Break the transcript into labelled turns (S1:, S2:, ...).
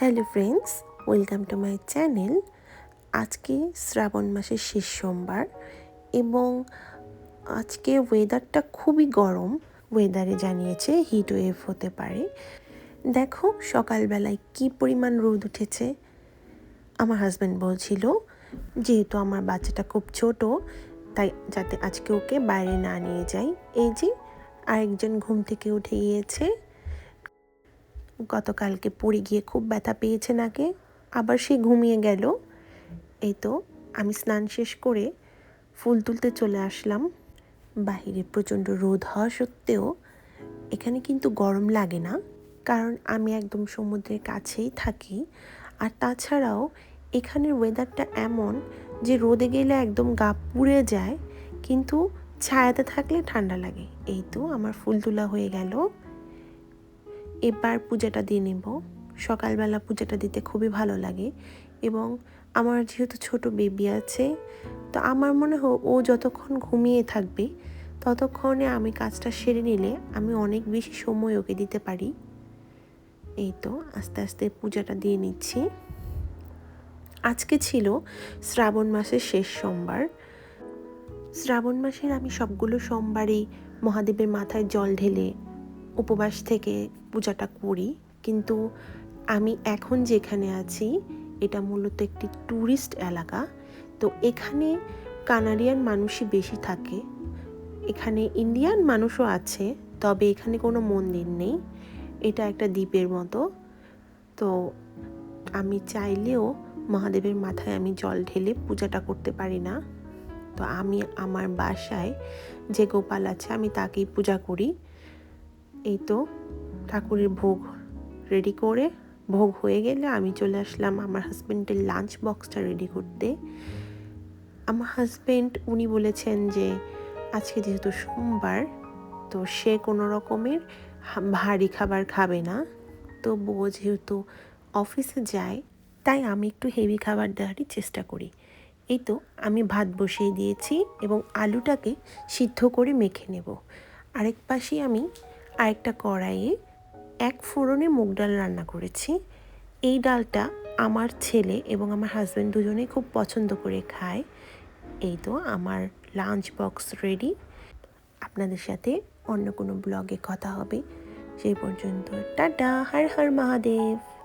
S1: Hello friends, welcome to my channel. আজকে শ্রাবণ মাসের শেষ সোমবার এবং আজকে ওয়েদারটা খুবই গরম। ওয়েদারে জানিয়েছে হিট ওয়েভ হতে পারে। দেখো সকালবেলায় কি পরিমাণ রোদ উঠেছে। আমার হাজব্যান্ড বলছিল, যেহেতু আমার বাচ্চাটা খুব ছোট, তাই যাতে আজকে ওকে বাইরে না নিয়ে যাই। এই যে আরেকজন ঘুম থেকে উঠে গিয়েছে। গতকালকে পড়ে গিয়ে খুব ব্যথা পেয়েছে নাকে, আবার সে ঘুমিয়ে গেল। এই তো আমি স্নান শেষ করে ফুল তুলতে চলে আসলাম। বাহিরে প্রচণ্ড রোদ হওয়া সত্ত্বেও এখানে কিন্তু গরম লাগে না, কারণ আমি একদম সমুদ্রের কাছেই থাকি। আর তাছাড়াও এখানের ওয়েদারটা এমন যে রোদে গেলে একদম গা পুড়ে যায়, কিন্তু ছায়াতে থাকলে ঠান্ডা লাগে। এই তো আমার ফুল তোলা হয়ে গেল। এবার পূজাটা দিয়ে নেব। সকালবেলা পূজাটা দিতে খুবই ভালো লাগে এবং আমার যেহেতু ছোট বেবি আছে, তো আমার মনে হয় ও যতক্ষণ ঘুমিয়ে থাকবে, ততক্ষণে আমি কাজটা সেরে নিলে আমি অনেক বেশি সময় ওকে দিতে পারি। এই তো আস্তে আস্তে পূজাটা দিয়ে নিচ্ছি। আজকে ছিল শ্রাবণ মাসের শেষ সোমবার। শ্রাবণ মাসের আমি সবগুলো সোমবারই মহাদেবের মাথায় জল ঢেলে উপবাস থেকে পূজাটা করি, কিন্তু আমি এখন যেখানে আছি, এটা মূলত একটি ট্যুরিস্ট এলাকা। তো এখানে কানাডিয়ান মানুষই বেশি থাকে, এখানে ইন্ডিয়ান মানুষও আছে, তবে এখানে কোনো মন্দির নেই, এটা একটা দ্বীপের মতো। তো আমি চাইলেও মহাদেবের মাথায় আমি জল ঢেলে পূজাটা করতে পারি না। তো আমি আমার বাসায় যে গোপাল আছে, আমি তাকেই পূজা করি। এই তো ঠাকুরের ভোগ রেডি করে, ভোগ হয়ে গেলে আমি চলে আসলাম আমার হাজব্যান্ডের লাঞ্চ বক্সটা রেডি করতে। আমার হাজব্যান্ড উনি বলেছেন যে, আজকে যেহেতু সোমবার, তো সে কোনো রকমের ভারী খাবার খাবে না। তো বউ যেহেতু অফিসে যায়, তাই আমি একটু হেভি খাবার দেওয়ারই চেষ্টা করি। এই তো আমি ভাত বসিয়ে দিয়েছি এবং আলুটাকে সিদ্ধ করে মেখে নেব। আরেক পাশে আমি আরেকটা কড়াইয়ে এক ফোড়নে মুগ ডাল রান্না করেছি। এই ডালটা আমার ছেলে এবং আমার হাজব্যান্ড দুজনেই খুব পছন্দ করে খায়। এই তো আমার লাঞ্চ বক্স রেডি আপনাদের সাথে অন্য কোনো ব্লগে কথা হবে। সেই পর্যন্ত টাটা, হর হর মহাদেব।